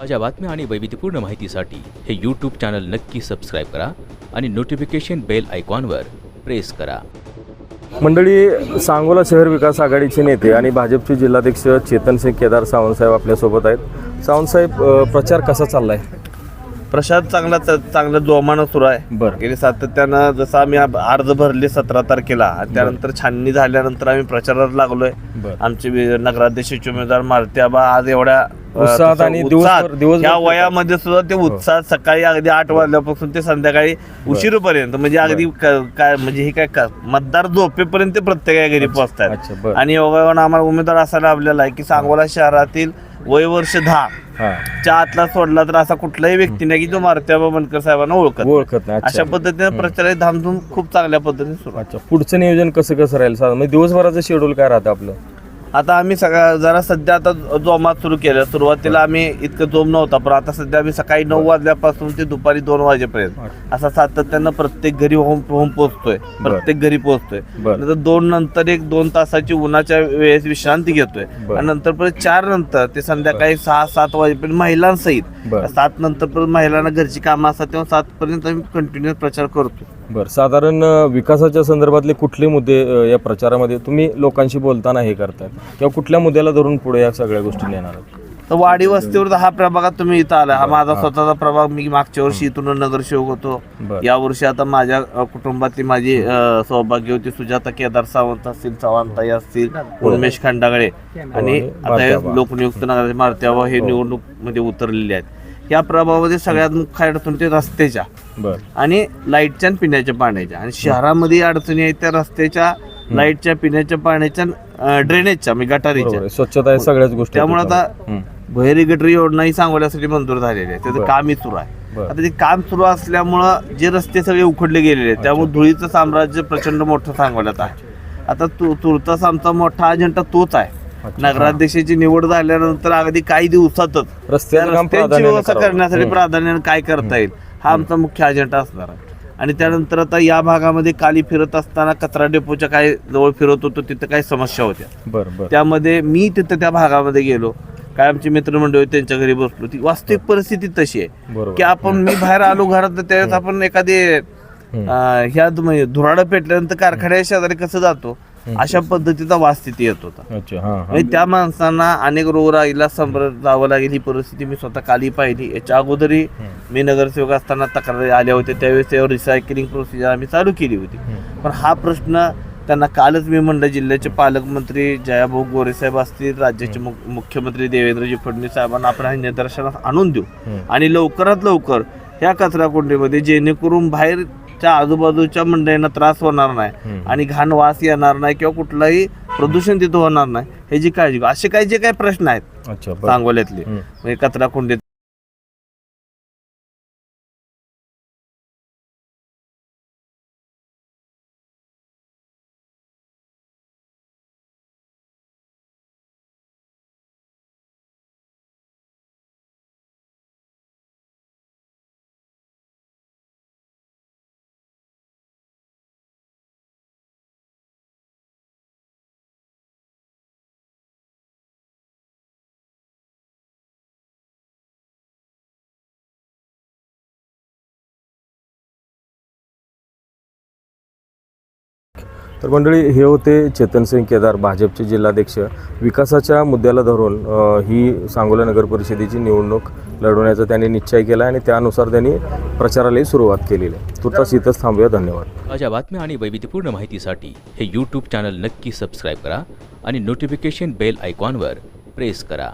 ताज्या बातम्या आणि वैविध्यपूर्ण माहितीसाठी हे यूट्यूब चॅनल नक्की सबस्क्राईब करा आणि नोटिफिकेशन बेल आयकॉनवर प्रेस करा. मंडळी सांगोला शहर विकास आघाडीचे नेते आणि भाजपचे जिल्हाध्यक्ष चेतनसिंग केदार सावंतसाहेब आपल्यासोबत आहेत. सावंतसाहेब प्रचार कसा चाललाय? प्रसाद चांगला चांगला जोमानं सुरू आहे. बरं. गेले सातत्यानं जसं आम्ही अर्ज भरले सतरा तारखेला आणि त्यानंतर छाननी झाल्यानंतर आम्ही प्रचाराला लागलोय. बरं. आमचे नगराध्यक्षाचे उमेदवार मारते आबा आज एवढ्या उत्साहात तसं आणि उत्साहात, दिवसभर- दिवसभर या. वयामध्ये सुद्धा ते उत्साह सकाळी अगदी आठ वाजल्यापासून ते संध्याकाळी उशीरपर्यंत म्हणजे अगदी क- काय म्हणजे हे काय का- मतदार झोपेपर्यंत ते प्रत्येका घरी अच्छा, पोहोचतात. बरं. आणि योगायोगानं आम्हाला उमेदवार असा लाभलेला आहे की सांगोला शहरातील वय वर्ष दहा हा. च्या आतला सोडला तर असा कुठलाही व्यक्ती नाही की जो मारुतीबा बनकर साहेबांना ओळखत नाही. ओळखत नाही. अशा पद्धतीने प्रचार धामधूम खूप चांगल्या पद्धतीने सुरू आहे. अच्छा. पुढचं नियोजन कसं कसं राहील? साधारण म्हणजे दिवसभराचं शेड्यूल काय राहतं आपलं? आता आम्ही सगळ्या जरा सध्या आता जोमात सुरू केलं. सुरुवातीला आम्ही इतकं जोम नव्हता पण आता सध्या आम्ही सकाळी नऊ वाजल्यापासून ते दुपारी दोन वाजेपर्यंत. असा सातत्यानं प्रत्येक घरी होम होम पोहोचतोय. प्रत्येक घरी पोहोचतोय. नंतर दोन नंतर एक दोन तासाची उन्हाच्या वेळेस विश्रांती घेतोय. आणि नंतर परत चार नंतर ते संध्याकाळी सहा सात वाजेपर्यंत महिलांसहित. सात नंतर परत महिलांना घरची कामं असतात तेव्हा सात पर्यंत आम्ही कंटिन्युअस प्रचार करतो बरं साधारण विकासाच्या संदर्भातले कुठले मुद्दे या प्रचारामध्ये तुम्ही लोकांशी बोलताना हे करताय किंवा कुठल्या मुद्द्याला धरून पुढे या सगळ्या गोष्टी नेणार आहात? तर वाडी वस्तीवर हा प्रभागात तुम्ही इथं आला. हा माझा स्वतःचा प्रभाग. मी मागच्या वर्षी इथून नगरसेवक होतो. या वर्षी आता माझ्या कुटुंबातली माझी सौभाग्य होती. सुजाता केदार सावंत असतील चव्हाणताई असतील उन्मेष खंडागळे आणि आणि आता हे मारुत्याबा. लोकनियुक्त नगर मारुत्याबा हे निवडणूकमध्ये उतरलेले आहेत. या प्रभागामध्ये सगळ्यात मुख्य अडचण ते रस्त्याच्या. बरं आणि लाईटच्या आणि पिण्याच्या पाण्याच्या आणि शहरामध्ये अडचणी आहेत त्या रस्त्याच्या लाईटच्या पिण्याच्या पाण्याच्या ड्रेनेजच्या म्हणजे गटारीच्या. स्वच्छता सगळ्याच गोष्टी त्यामुळे. आता. भैरी गटरी योजना ही सांगोल्यासाठी मंजूर झालेली आहे त्याचं. कामही सुरू आहे. आता ते काम सुरू असल्यामुळं जे रस्ते सगळे उखडले गेलेले आहेत त्यामुळे धुळीचं साम्राज्य प्रचंड मोठं सांगोल्यात आहे आता तु तुर्तास आमचा मोठा अजेंडा तोच आहे. नगराध्यक्षाची निवड झाल्यानंतर अगदी काही दिवसातच त्या रस्त्याचं व्यवस्था. करण्यासाठी. प्राधान्याने काय करता येईल हा आमचा मुख्य अजेंडा असणार आहे. आणि त्यानंतर आता या भागामध्ये काली फिरत असताना कचरा डेपोच्या काय जवळ फिरत होतो तिथं काही समस्या होत्या. बरं बरं. त्यामध्ये मी तिथं त्या भागामध्ये गेलो. काय आमची मित्रमंडळी होती, त्यांच्या घरी बसलो ती वास्तविक परिस्थिती तशी आहे बरोबर. की आपण मी बाहेर आलो घरात तर त्यावेळेस आपण एखादी ह्या म्हणजे धुराडं पेटल्यानंतर कारखान्या शेजारी कसं जातो अशा पद्धतीचा वास तिथे येत होता. म्हणजे त्या माणसांना अनेक रोगराईला समोर जावं लागेल ही परिस्थिती मी स्वतः काली पाहिली. याच्या अगोदरही मी नगरसेवक असताना तक्रारी आल्या होत्या त्यावेळेस त्यावर रिसायकलिंग प्रोसिजर आम्ही चालू केली होती. पण हा प्रश्न त्यांना कालच मी म्हणलं जिल्ह्याचे पालकमंत्री जयाभाऊ गोरेसाहेब असतील राज्याचे मुख- मुख्यमंत्री देवेंद्रजी फडणवीस साहेबांना आपण हे निदर्शनास आणून देऊ. आणि लवकरात लवकर ह्या कचरा कुंडीमध्ये जेणेकरून बाहेरच्या आजूबाजूच्या मंडळींना त्रास होणार नाही आणि घाण वास येणार नाही किंवा कुठलाही प्रदूषण तिथं होणार नाही. ह्याची काळजी असे काही जे काही प्रश्न आहेत सांगोल्यातले. म्हणजे कचरा कुंडीत तर मंडळी हे होते चेतनसिंग केदार भाजपचे जिल्हाध्यक्ष. विकासाच्या मुद्द्याला धरून ही सांगोला नगर परिषदेची निवडणूक लढवण्याचा त्यांनी निश्चय केला आणि त्यानुसार त्यांनी प्रचारालाही सुरुवात केलेली आहे. तुर्तास इथंच थांबूया. धन्यवाद. ताज्या बातम्या आणि वैविध्यपूर्ण माहितीसाठी हे यूट्यूब चॅनल नक्की सबस्क्राईब करा आणि नोटिफिकेशन बेल आयकॉनवर प्रेस करा.